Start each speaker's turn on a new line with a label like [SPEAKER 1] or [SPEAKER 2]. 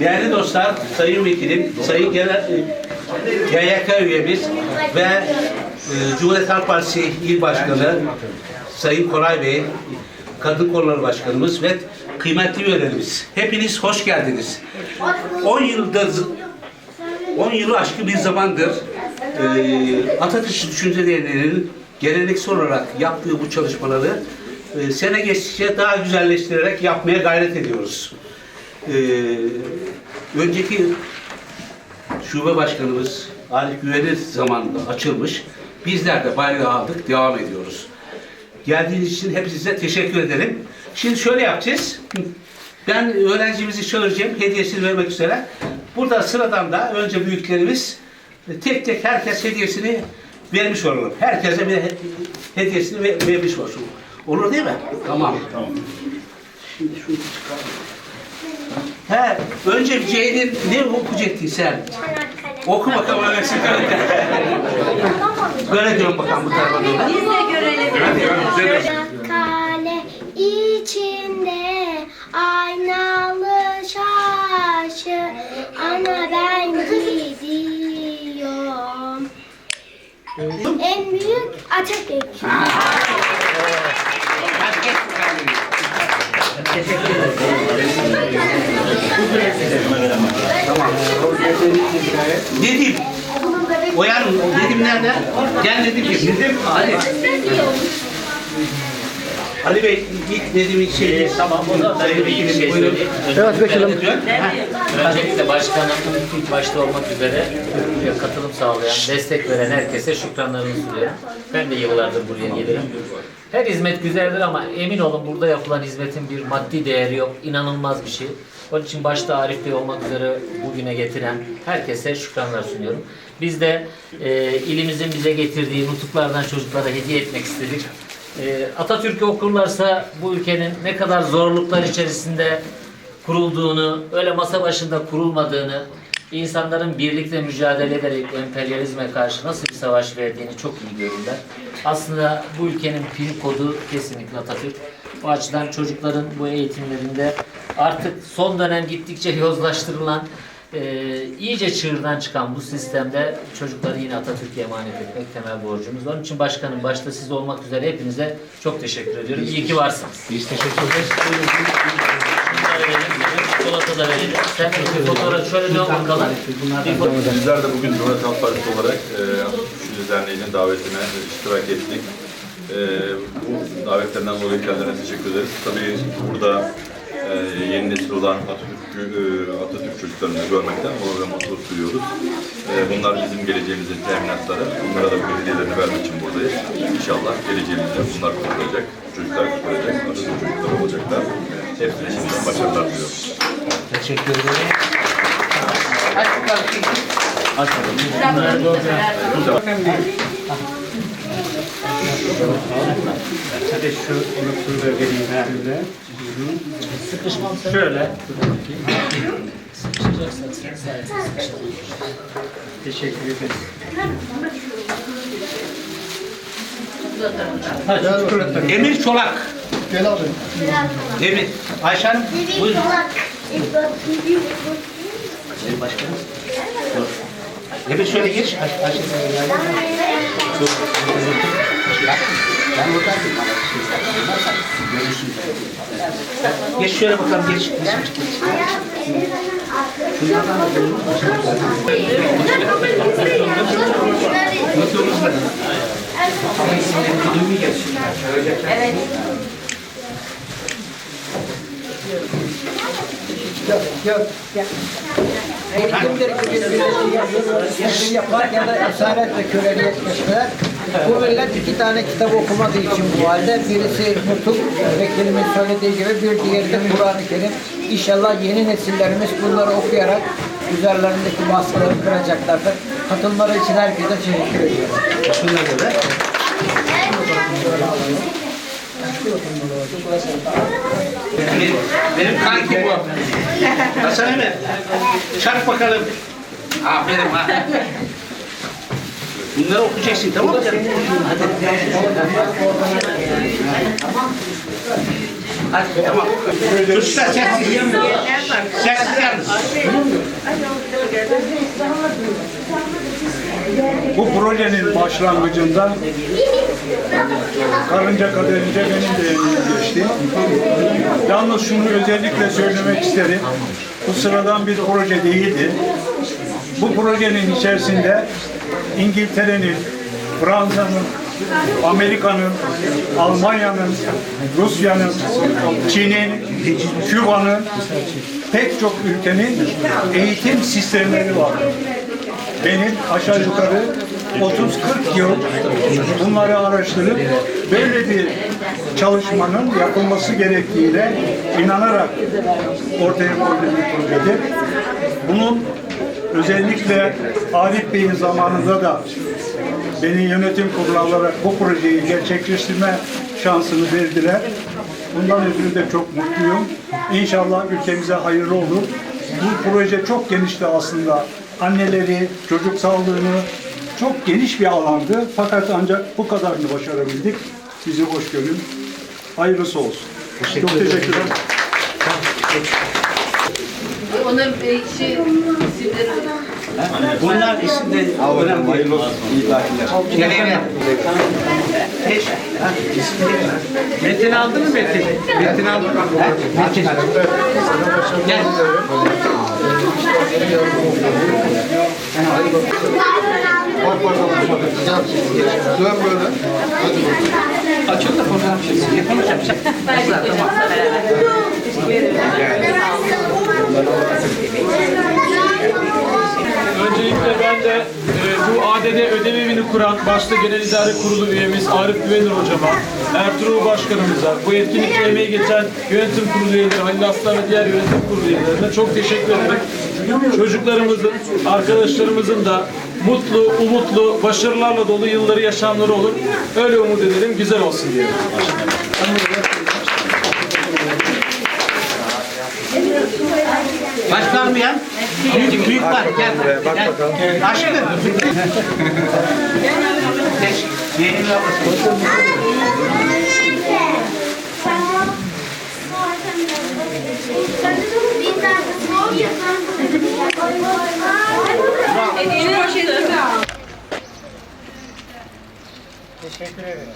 [SPEAKER 1] Değerli dostlar, Sayın Vekilim, Sayın Genel YYK üyemiz ve e, Cumhuriyet Halk Partisi İl Başkanı Sayın Koray Bey, Kadın Kolları Başkanımız ve kıymetli üyelerimiz. Hepiniz hoş geldiniz. 10 yıldır 10 yılı aşkın bir zamandır e, Atatürk düşüncelerinin geleneksel olarak yaptığı bu çalışmaları e, sene geçtikçe daha güzelleştirerek yapmaya gayret ediyoruz. E, önceki şube başkanımız Arif Güvenir zamanında açılmış. Bizler de bayrağı aldık, devam ediyoruz. Geldiğiniz için hepinize teşekkür ederim. Şimdi şöyle yapacağız. Ben öğrencimizi çağıracağım, hediyesini vermek üzere. Burada sıradan da önce büyüklerimiz e, tek tek herkes hediyesini vermiş olalım. Herkese bir he- hediyesini ver- vermiş olsun. Olur değil mi? Tamam. Tamam. Şimdi şunu çıkaralım. He, önce Ceylin ne okuyacaktın sen? Oku bakalım Alexi Böyle diyorum bakalım bu tarafa doğru.
[SPEAKER 2] Biz de görelim.
[SPEAKER 3] Kale içinde aynalı çarşı. Ana ben gidiyorum. En büyük Atatürk
[SPEAKER 1] Hadi geç Tamam. Nedim. Oyan Nedim nerede? Gel Nedim gel. Nedim. Hadi. Ali Bey ilk Nedim'in şeyi tamam o da
[SPEAKER 4] bir iki şey söyleyeyim.
[SPEAKER 1] Evet vekilim.
[SPEAKER 4] Öncelikle başkanım ilk başta olmak üzere buraya katılım sağlayan, destek veren herkese şükranlarımı sunuyorum. Ben de yıllardır buraya gelirim. Her hizmet güzeldir ama emin olun burada yapılan hizmetin bir maddi değeri yok. İnanılmaz bir şey. Onun için başta Arif Bey olmak üzere bugüne getiren herkese şükranlar sunuyorum. Biz de e, ilimizin bize getirdiği nutuklardan çocuklara hediye etmek istedik. E, Atatürk'ü okurlarsa bu ülkenin ne kadar zorluklar içerisinde kurulduğunu, öyle masa başında kurulmadığını, insanların birlikte mücadele ederek emperyalizme karşı nasıl bir savaş verdiğini çok iyi görürler. Aslında bu ülkenin pil kodu kesinlikle Atatürk. Bu açıdan çocukların bu eğitimlerinde artık son dönem gittikçe yozlaştırılan, e, iyice çığırdan çıkan bu sistemde çocukları yine Atatürk'e emanet etmek temel borcumuz. Onun için başkanım başta siz olmak üzere hepinize çok teşekkür ediyorum. İyi ki varsınız.
[SPEAKER 1] Biz teşekkür ederiz.
[SPEAKER 4] Çikolata da verelim. Sen bir fotoğraf şöyle dön bakalım. Bir fotoğraf.
[SPEAKER 5] Bizler de bugün Cumhuriyet Halk Partisi olarak e, Düşünce Derneği'nin davetine iştirak ettik. E, bu davetlerinden dolayı kendilerine teşekkür ederiz. Tabii burada e, yeni nesil olan Atatürk, e, Atatürk çocuklarını görmekten onur ve mutluluk duyuyoruz. E, bunlar bizim geleceğimizin teminatları. Bunlara da bu hediyelerini vermek için buradayız. İnşallah geleceğimizde bunlar kurtulacak, çocuklar kurtulacak, Atatürk çocukları olacaklar. Hepsine şimdiden başarılar diliyorum.
[SPEAKER 1] Teşekkür ederim. Aç bakalım.
[SPEAKER 6] Hadi şu unutuyu da vereyim ben de.
[SPEAKER 4] Sıkışmam.
[SPEAKER 6] Şöyle. Teşekkür ederim.
[SPEAKER 1] Emir Çolak.
[SPEAKER 3] Gel abi
[SPEAKER 1] Emir. Ayşe Hanım. Buyurun. Başkanım. Emir şöyle geç. Ay- Ayşe sen gel. Dur. Ben buradayım. Geç şöyle bakalım geç. Geç. Şunlardan Mutluluğunuz var.
[SPEAKER 7] Eğitimdir gibi bir yapar ya da esaret ve köleliğe geçmeler. Bu millet iki tane kitap okumadığı için bu halde. Birisi Nutuk, vekilimin söylediği gibi bir diğeri de Kur'an-ı Kerim. İnşallah yeni nesillerimiz bunları okuyarak üzerlerindeki baskıları kıracaklardır. Katılmaları için herkese teşekkür ediyorum.
[SPEAKER 1] Da. Benim, benim kanki bu. Hasan Emre. Çarp bakalım. Aferin ha. Bunları okuyacaksın tamam mı? Hadi. Hadi tamam. Çocuklar sessiz. Sessiz yalnız.
[SPEAKER 6] Bu projenin başlangıcında karınca kaderince benim de geçti. Yalnız şunu özellikle söylemek isterim. Bu sıradan bir proje değildi. Bu projenin içerisinde İngiltere'nin, Fransa'nın, Amerika'nın, Almanya'nın, Rusya'nın, Çin'in, Küba'nın pek çok ülkenin eğitim sistemleri var benim aşağı yukarı 30-40 yıl bunları araştırıp böyle bir çalışmanın yapılması gerektiğine inanarak ortaya koyduğum bir projedir. Bunun özellikle Arif Bey'in zamanında da beni yönetim kurulu alarak bu projeyi gerçekleştirme şansını verdiler. Bundan ötürü de çok mutluyum. İnşallah ülkemize hayırlı olur. Bu proje çok genişti aslında. Anneleri, çocuk sağlığını çok geniş bir alandı. Fakat ancak bu kadarını başarabildik. Bizi hoş görün. Hayırlısı olsun. çok teşekkür ederim.
[SPEAKER 2] Onun e, şey, isimleri
[SPEAKER 1] Bunlar isimleri önemli değil. Gel gel. Eş. ha, isimleri ver. Metin aldı mı Metin? Metin aldı mı? Metin. Gel.
[SPEAKER 3] Dön böyle.
[SPEAKER 1] Açın da fotoğraf çeksin. Yapamayacağım. Kızlar tamam.
[SPEAKER 8] Öncelikle ben de e, bu ADD ödev evini kuran başta Genel İdare Kurulu üyemiz Arif Güvenir hocama, Ertuğrul Başkanımıza, bu etkinlikte emeği geçen yönetim kurulu üyeleri, Halil Aslan ve diğer yönetim kurulu üyelerine çok teşekkür ederim. Çocuklarımızın, arkadaşlarımızın da mutlu, umutlu, başarılarla dolu yılları yaşamları olur. Öyle umut edelim, güzel olsun diyelim.
[SPEAKER 1] Baş kalmayan büyük, büyük var. Gel. Gel. Aşkım. Geç. Yeğenin ablası.
[SPEAKER 7] Teşekkür ederim.